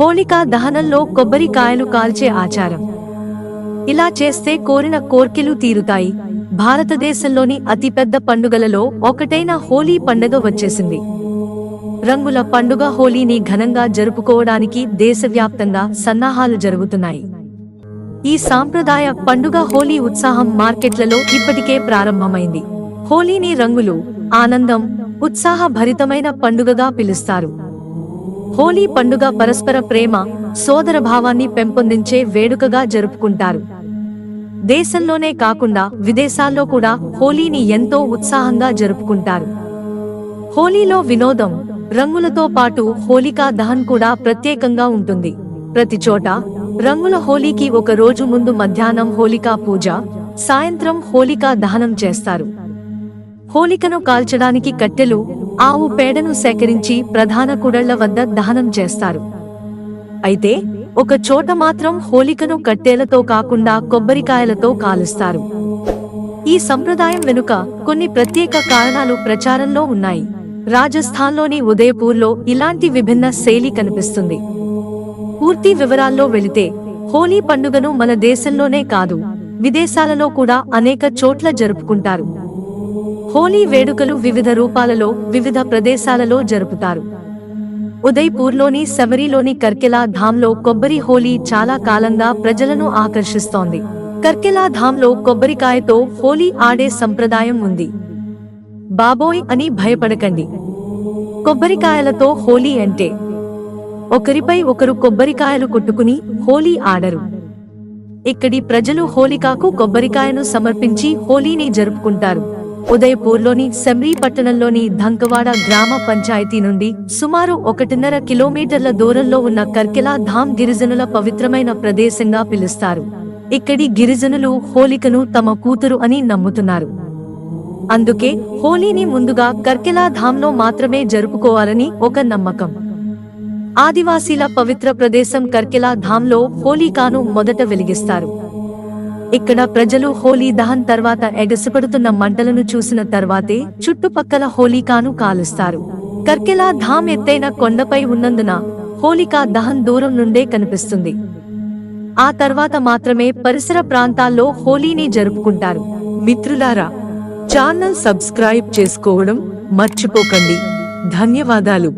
హోళికా దహనంలో కొబ్బరికాయలు కాల్చే ఆచారం. ఇలా చేస్తే కోరిన కోర్కెలు తీరుతాయి. భారతదేశంలోని అతిపెద్ద పండుగలలో ఒకటైన హోలీ పండుగ వచ్చేసింది. రంగుల పండుగ హోలీని ఘనంగా జరుపుకోవడానికి దేశవ్యాప్తంగా సన్నాహాలు జరుగుతున్నాయి. ఈ సాంప్రదాయ పండుగ హోలీ ఉత్సాహం మార్కెట్లలో ఇప్పటికే ప్రారంభమైంది. హోలీని రంగులు ఆనందం ఉత్సాహభరితమైన పండుగగా పిలుస్తారు. హోలీ పండుగ పరస్పర ప్రేమ సోదర భావాన్ని పెంపొందించే వేడుకగా జరుపుకుంటారు. దేశంలోనే కాకుండా విదేశాల్లో కూడా హోలీని ఎంతో ఉత్సాహంగా జరుపుకుంటారు. హోలీలో వినోదం రంగులతో పాటు హోలికా దహన్ కూడా ప్రత్యేకంగా ఉంటుంది. ప్రతి చోట రంగుల హోలీకి ఒక రోజు ముందు మధ్యాహ్నం హోలికా పూజ సాయంత్రం హోలికా దహనం చేస్తారు. హోలికను కాల్చడానికి కట్టెలు ఆవు పేడను సేకరించి ప్రధాన కుడళ్ళ వద్ద దహనం చేస్తారు. అయితే ఒక చోట మాత్రం హోలికను కట్టెలతో కాకుండా కొబ్బరికాయలతో కాలుస్తారు. ఈ సంప్రదాయం వెనుక కొన్ని ప్రత్యేక కారణాలు ప్రచారంలో ఉన్నాయి. రాజస్థాన్లోని ఉదయపూర్లో ఇలాంటి విభిన్న శైలి కనిపిస్తుంది. పూర్తి వివరాల్లో వెళితే హోలీ పండుగను మన దేశంలోనే కాదు విదేశాలలో కూడా అనేక చోట్ల జరుపుకుంటారు. హోలీ వేడుకలు వివిధ రూపాలలో వివిధ ప్రదేశాలలో జరుపుతారు. ఉదయ్పూర్లోని శబరిలోని కర్కెలా ధామ్లో కొబ్బరి హోలీ చాలా కాలంగా ప్రజలను ఆకర్షిస్తోంది. కర్కెలా ధామ్లో కొబ్బరికాయతో హోలీ ఆడే సంప్రదాయం ఉంది. బాబోయ్ అని భయపడకండి. కొబ్బరికాయలతో హోలీ అంటే ఒకరిపై ఒకరు కొబ్బరికాయలు కొట్టుకుని హోలీ ఆడరు. ఇక్కడి ప్రజలు హోలికాకు కొబ్బరికాయను సమర్పించి హోలీని జరుపుకుంటారు. ఉదయపూర్లోని సెమ్రీ పట్టణంలోని ధంకవాడ గ్రామ పంచాయతీ నుండి సుమారు ఒకటిన్నర కిలోమీటర్ల దూరంలో ఉన్న కర్కెలా ధామ్ గిరిజనుల పవిత్రమైన ప్రదేశంగా పిలుస్తారు. ఇక్కడి గిరిజనులు హోలికను తమ కూతురు అని నమ్ముతున్నారు. అందుకే హోలీని ముందుగా కర్కెలా ధామ్లో మాత్రమే జరుపుకోవాలని ఒక నమ్మకం. ఆదివాసీల పవిత్ర ప్రదేశం కర్కెలా ధామ్లో హోలీకాను మొదట వెలిగిస్తారు. ఇక్కడ ప్రజలు హోలీ దహన్ తర్వాత ఎగసిపడుతున్న మంటలను చూసిన తర్వాతే చుట్టుపక్కల హోలికాను కాలుస్తారు. కర్కెలా ధామ్ ఎత్తైన కొండపై ఉన్నందున హోలికా దహన్ దూరం నుండే కనిపిస్తుంది. ఆ తర్వాత మాత్రమే పరిసర ప్రాంతాల్లో హోలీని జరుపుకుంటారు. మిత్రులారా ఛానల్ సబ్స్క్రైబ్ చేసుకోవడం మర్చిపోకండి. ధన్యవాదాలు.